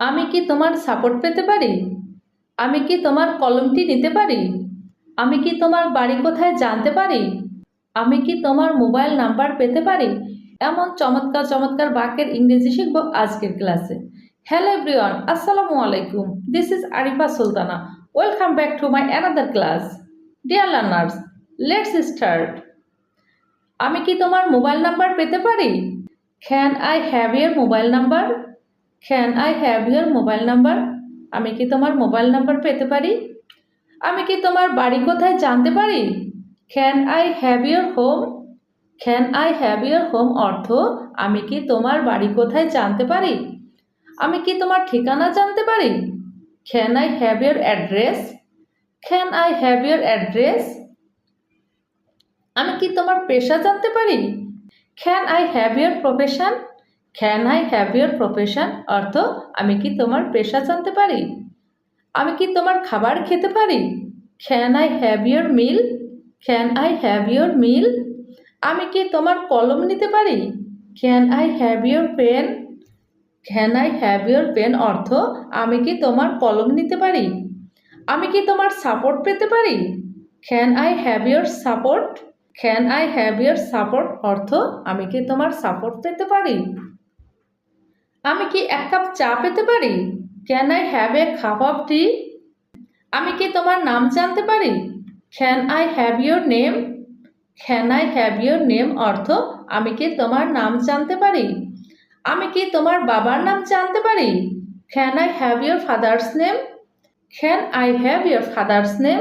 আমি কি তোমার সাপোর্ট পেতে পারি? আমি কি তোমার কলমটি নিতে পারি? আমি কি তোমার বাড়ি কোথায় জানতে পারি? আমি কি তোমার মোবাইল নাম্বার পেতে পারি? এমন চমৎকার চমৎকার বাক্যের ইংরেজি শিখব আজকের ক্লাসে। হ্যালো এভরিওয়ান আসসালামু আলাইকুম। This is Arifa Sultana welcome back to my another class dear learners let's start আমি কি তোমার মোবাইল নাম্বার পেতে পারি? Can I have your mobile number can I have your mobile number আমি কি তোমার মোবাইল নাম্বার পেতে পারি? আমি কি তোমার বাড়ি কোথায় জানতে পারি? Can I have your home can I have your home অর্থ, আমি কি তোমার বাড়ি কোথায় জানতে পারি? আমি কি তোমার ঠিকানা জানতে পারি? Can I have your address can I have your address আমি কি তোমার পেশা জানতে পারি? Can I have your profession can I have your profession অর্থ, আমি কি তোমার পেশা জানতে পারি? আমি কি তোমার খাবার খেতে পারি? Can I have your meal can I have your meal আমি কি তোমার কলম নিতে পারি? Can I have your pen can I have your pen অর্থ, আমি কি তোমার কলম নিতে পারি? আমি কি তোমার সাপোর্ট পেতে পারি? Can I have your support can I have your support অর্থ, আমি কি তোমার সাপোর্ট পেতে পারি? আমি কি এক কাপ চা পেতে পারি? Can I have a cup of tea আমি কি তোমার নাম জানতে পারি? Can I have your name can I have your name অর্থ আমি কি তোমার নাম জানতে পারি? আমি কি তোমার বাবার নাম জানতে পারি? Can I have your father's name can I have your father's name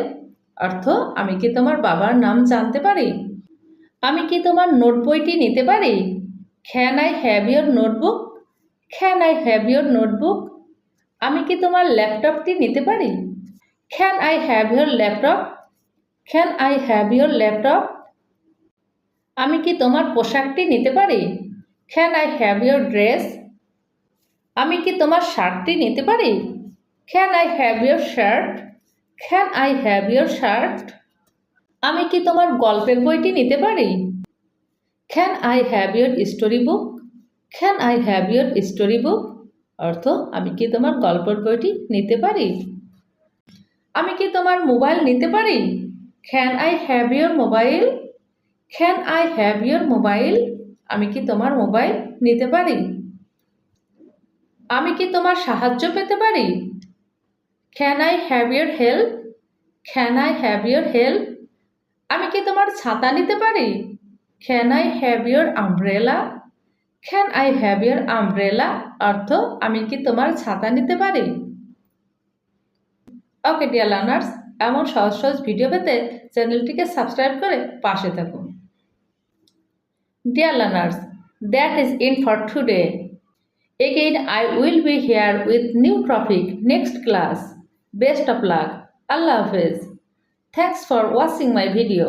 অর্থ আমি কি তোমার বাবার নাম জানতে পারি? আমি কি তোমার নোট বইটি নিতে পারি? Can I have your notebook can I have your notebook আমি কি তোমার ল্যাপটপটি নিতে পারি? Can I have your laptop can I have your laptop আমি কি তোমার পোশাকটি নিতে পারি? Can I have your dress আমি কি তোমার শার্টটি নিতে পারি? Can I have your shirt can I have your shirt আমি কি তোমার গল্পের বইটি নিতে পারি? Can I have your story book can I have your story book অর্থ, আমি কি তোমার গল্পের বইটি নিতে পারি? আমি কি তোমার মোবাইল নিতে পারি? Can I have your mobile can I have your mobile আমি কি তোমার মোবাইল নিতে পারি? আমি কি তোমার সাহায্য পেতে পারি? Can I have your help can I have your help আমি কি তোমার ছাতা নিতে পারি? Can I have your umbrella can I have your umbrella অর্থ আমি কি তোমার ছাতা নিতে পারি? ওকে ডিয়ার লার্নার্স এমন সহজ সহজ ভিডিও পেতে চ্যানেলটিকে সাবস্ক্রাইব করে পাশে থাকুন। Dear learners that is in for today Again, I will be here with new topic next class best of luck. Allah হাফেজ Thanks for watching my video.